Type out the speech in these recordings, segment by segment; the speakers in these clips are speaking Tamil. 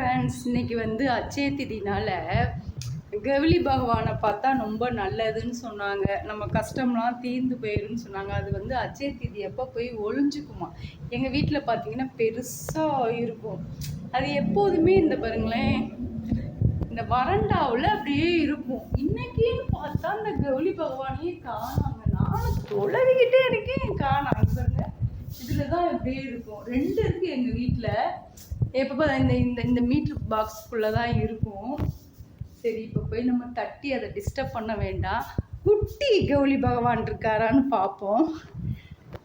ஃப்ரெண்ட்ஸ் இன்னைக்கு வந்து அச்சய திதினால கௌரி பகவானை பார்த்தா ரொம்ப நல்லதுன்னு சொன்னாங்க. நம்ம கஷ்டம்லாம் தீர்ந்து போயிருன்னு சொன்னாங்க. அது வந்து அச்சய திதி எப்போ போய் ஒழிஞ்சுக்குமா எங்கள் வீட்டில் பார்த்தீங்கன்னா பெருசாக இருக்கும். அது எப்போதுமே இந்த பாருங்களேன் இந்த வறண்டாவில் அப்படியே இருக்கும். இன்னைக்குன்னு பார்த்தா அந்த கவுளி பகவானையே காணாங்க நானும் தொலைவிக்கிட்டே இருக்கேன் காணாங்க இதில் தான் அப்படியே இருக்கும். ரெண்டு இருக்குது எங்கள் வீட்டில் எப்போ இந்த இந்த இந்த மீட்ரு பாக்ஸ்க்குள்ளே தான் இருக்கும். சரி இப்போ போய் நம்ம தட்டி அதை டிஸ்டர்ப் பண்ண வேண்டாம். குட்டி கௌலி பகவான் இருக்காரான்னு பார்ப்போம்.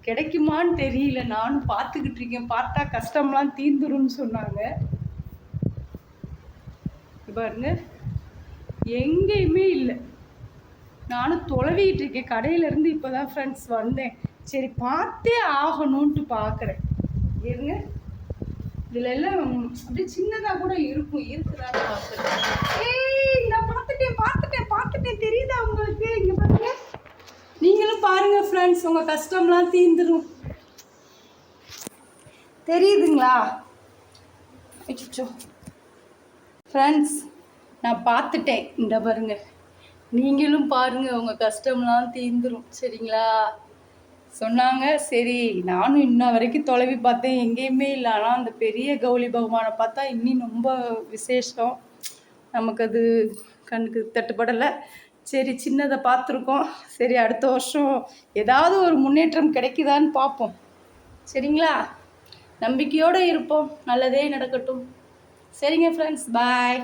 கிடைக்குமான்னு தெரியல. நானும் பார்த்துக்கிட்டு இருக்கேன். பார்த்தா கஷ்டம்லாம் தீந்துரும்னு சொன்னாங்க. பாருங்க. எங்கேயுமே இல்லை. நானும் தொலைவிட்டு இருக்கேன். கடையிலேருந்து இப்போ தான் ஃப்ரெண்ட்ஸ் வந்தேன். சரி பார்த்தே ஆகணும்ன்ட்டு பார்க்குறேன். இருங்க. இதில் எல்லாம் அப்படியே சின்னதாக கூட இருக்கும். இருக்குதா பார்க்குறேன். ஏய் நான் பார்த்துட்டேன் பார்த்துட்டேன் பார்த்துட்டேன். தெரியுதா உங்களுக்கு? இங்கே பாருங்க. நீங்களும் பாருங்க ஃப்ரெண்ட்ஸ் உங்கள் கஷ்டம்லாம் தீர்ந்துடும் தெரியுதுங்களா? அச்சோ ஃப்ரெண்ட்ஸ் நான் பார்த்துட்டேன். இந்த பாருங்க. நீங்களும் பாருங்க உங்கள் கஷ்டம்லாம் தீர்ந்துடும் சரிங்களா? சொன்னாங்க. சரி நானும் இன்ன வரைக்கும் தொலைவி பார்த்தேன். எங்கேயுமே இல்லை. ஆனால் அந்த பெரிய கௌரி பகவானை பார்த்தா இன்னும் ரொம்ப விசேஷம். நமக்கு அது கண்ணுக்கு தட்டுப்படலை. சரி சின்னதை பார்த்துருக்கோம். சரி அடுத்த வருஷம் ஏதாவது ஒரு முன்னேற்றம் கிடைக்குதான்னு பார்ப்போம். சரிங்களா? நம்பிக்கையோடு இருப்போம். நல்லதே நடக்கட்டும். சரிங்க ஃப்ரெண்ட்ஸ் பாய்